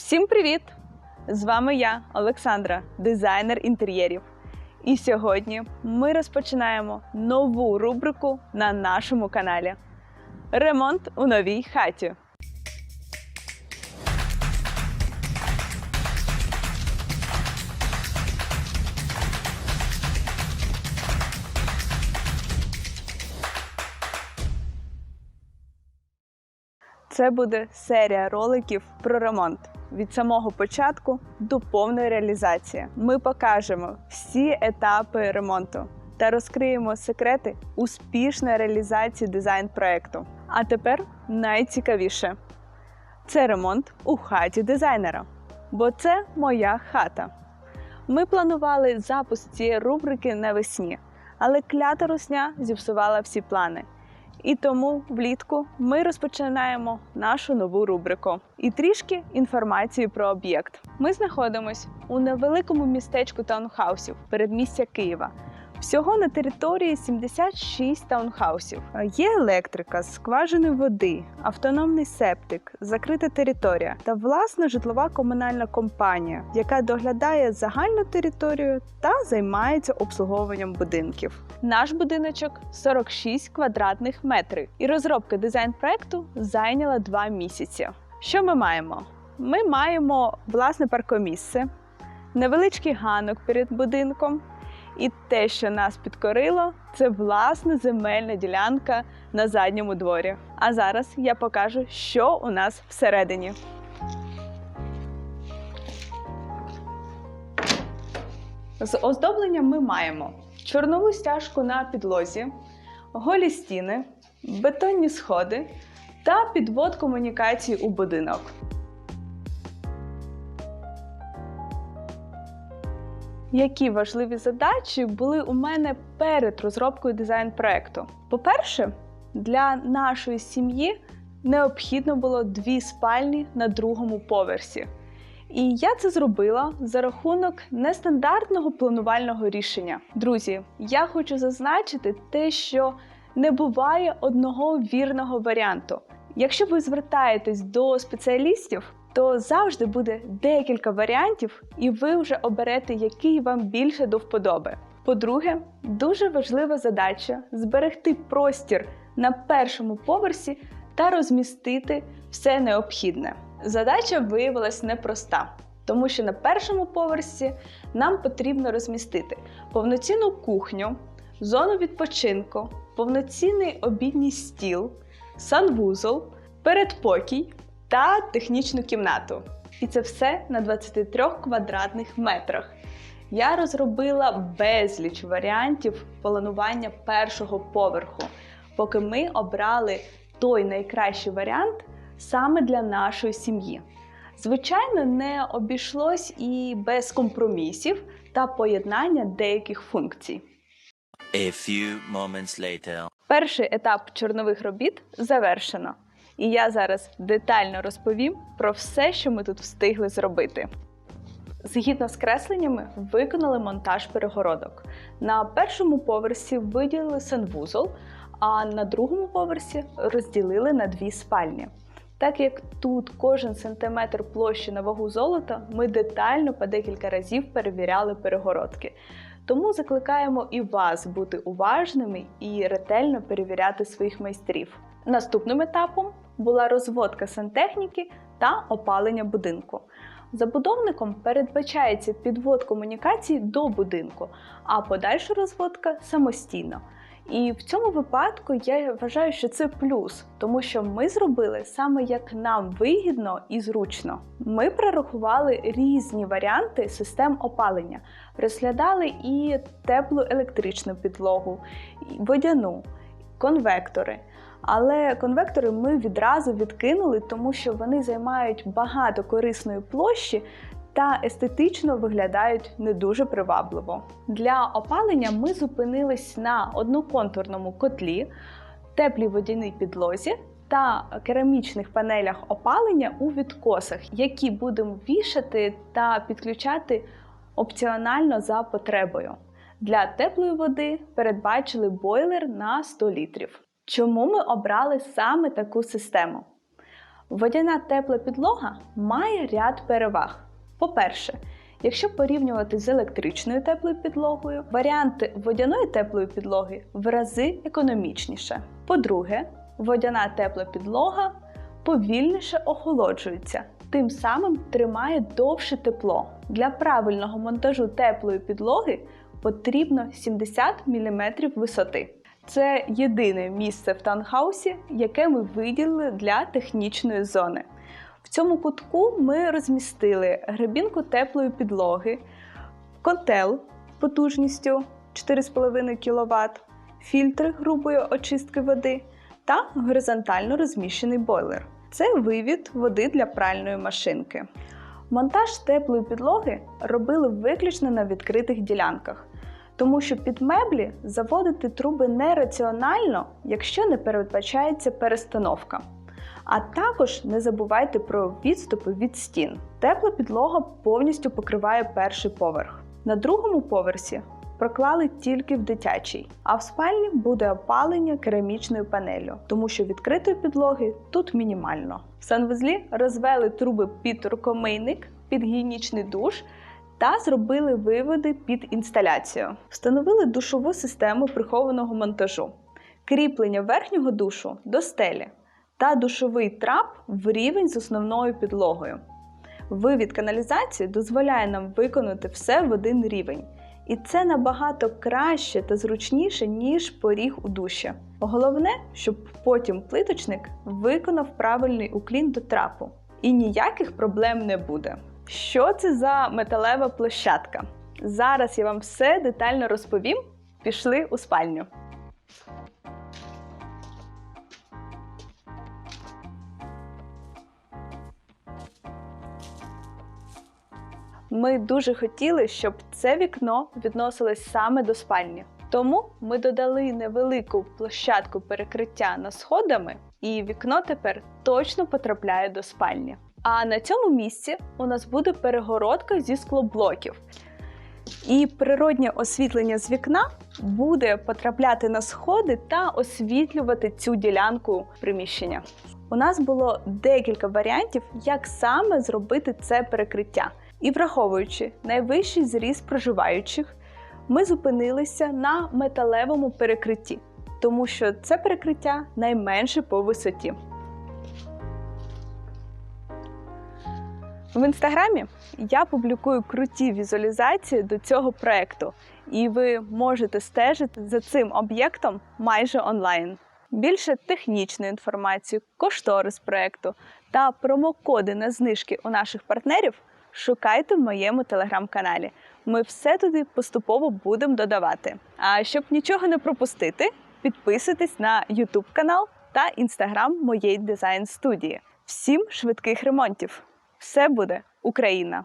Всім привіт! З вами я, Олександра, дизайнер інтер'єрів. І сьогодні ми розпочинаємо нову рубрику на нашому каналі Ремонт у новій хаті. Це буде серія роликів про ремонт від самого початку до повної реалізації. Ми покажемо всі етапи ремонту та розкриємо секрети успішної реалізації дизайн-проекту. А тепер найцікавіше це ремонт у хаті дизайнера, бо це моя хата. Ми планували запуск цієї рубрики навесні, але клята русня зіпсувала всі плани. І тому влітку ми розпочинаємо нашу нову рубрику. І трішки інформації про об'єкт. Ми знаходимось у невеликому містечку таунхаусів передмістя Києва. Всього на території 76 таунхаусів. Є електрика, скважини води, автономний септик, закрита територія та власна житлова комунальна компанія, яка доглядає загальну територію та займається обслуговуванням будинків. Наш будиночок 46 квадратних метрів, і розробка дизайн-проекту зайняла два місяці. Що ми маємо? Ми маємо власне паркомісце, невеличкий ганок перед будинком. І те, що нас підкорило, це власна земельна ділянка на задньому дворі. А зараз я покажу, що у нас всередині. З оздобленням ми маємо чорнову стяжку на підлозі, голі стіни, бетонні сходи та підвод комунікацій у будинок. Які важливі задачі були у мене перед розробкою дизайн-проекту? По-перше, для нашої сім'ї необхідно було дві спальні на другому поверсі. І я це зробила за рахунок нестандартного планувального рішення. Друзі, я хочу зазначити те, що не буває одного вірного варіанту. Якщо ви звертаєтесь до спеціалістів, то завжди буде декілька варіантів, і ви вже оберете, який вам більше до вподоби. По-друге, дуже важлива задача зберегти простір на першому поверсі та розмістити все необхідне. Задача виявилась непроста, тому що на першому поверсі нам потрібно розмістити повноцінну кухню, зону відпочинку, повноцінний обідній стіл, санвузол, передпокій та технічну кімнату. І це все на 23 квадратних метрах. Я розробила безліч варіантів планування першого поверху, поки ми обрали той найкращий варіант саме для нашої сім'ї. Звичайно, не обійшлось і без компромісів та поєднання деяких функцій. A few moments later. Перший етап чорнових робіт завершено. І я зараз детально розповім про все, що ми тут встигли зробити. Згідно з кресленнями, виконали монтаж перегородок. На першому поверсі виділили санвузол, а на другому поверсі розділили на дві спальні. Так як тут кожен сантиметр площі на вагу золота, ми детально по декілька разів перевіряли перегородки. Тому закликаємо і вас бути уважними і ретельно перевіряти своїх майстрів. Наступним етапом була розводка сантехніки та опалення будинку. Забудовником передбачається підвод комунікацій до будинку, а подальша розводка самостійно. І в цьому випадку я вважаю, що це плюс, тому що ми зробили саме як нам вигідно і зручно. Ми прорахували різні варіанти систем опалення, розглядали і теплу електричну підлогу, і водяну, конвектори. Але конвектори ми відразу відкинули, тому що вони займають багато корисної площі та естетично виглядають не дуже привабливо. Для опалення ми зупинились на одноконтурному котлі, теплій водяній підлозі та керамічних панелях опалення у відкосах, які будемо вішати та підключати опціонально за потребою. Для теплої води передбачили бойлер на 100 літрів. Чому ми обрали саме таку систему? Водяна тепла підлога має ряд переваг. По-перше, якщо порівнювати з електричною теплою підлогою, варіанти водяної теплої підлоги в рази економічніше. По-друге, водяна тепла підлога повільніше охолоджується, тим самим тримає довше тепло. Для правильного монтажу теплої підлоги потрібно 70 мм висоти. Це єдине місце в таунхаусі, яке ми виділили для технічної зони. В цьому кутку ми розмістили гребінку теплої підлоги, котел потужністю 4,5 кВт, фільтр грубої очистки води та горизонтально розміщений бойлер. Це вивід води для пральної машинки. Монтаж теплої підлоги робили виключно на відкритих ділянках, тому що під меблі заводити труби нераціонально, якщо не передбачається перестановка. А також не забувайте про відступи від стін. Тепла підлога повністю покриває перший поверх. На другому поверсі проклали тільки в дитячій, а в спальні буде опалення керамічною панелью, тому що відкритої підлоги тут мінімально. В санвузлі розвели труби під рукомийник, під гігієнічний душ та зробили виводи під інсталяцію. Встановили душову систему прихованого монтажу, кріплення верхнього душу до стелі та душовий трап в рівень з основною підлогою. Вивід каналізації дозволяє нам виконати все в один рівень. І це набагато краще та зручніше, ніж поріг у душі. Головне, щоб потім плиточник виконав правильний уклін до трапу. І ніяких проблем не буде. Що це за металева площадка? Зараз я вам все детально розповім. Пішли у спальню. Ми дуже хотіли, щоб це вікно відносилось саме до спальні. Тому ми додали невелику площадку перекриття над сходами, і вікно тепер точно потрапляє до спальні. А на цьому місці у нас буде перегородка зі склоблоків. І природнє освітлення з вікна буде потрапляти на сходи та освітлювати цю ділянку приміщення. У нас було декілька варіантів, як саме зробити це перекриття. І враховуючи найвищий зріст проживаючих, ми зупинилися на металевому перекритті, тому що це перекриття найменше по висоті. В інстаграмі я публікую круті візуалізації до цього проекту, і ви можете стежити за цим об'єктом майже онлайн. Більше технічної інформації, кошторис проекту та промокоди на знижки у наших партнерів шукайте в моєму телеграм-каналі. Ми все туди поступово будемо додавати. А щоб нічого не пропустити, підписуйтесь на YouTube канал та інстаграм моєї дизайн студії. Всім швидких ремонтів! Все буде Україна!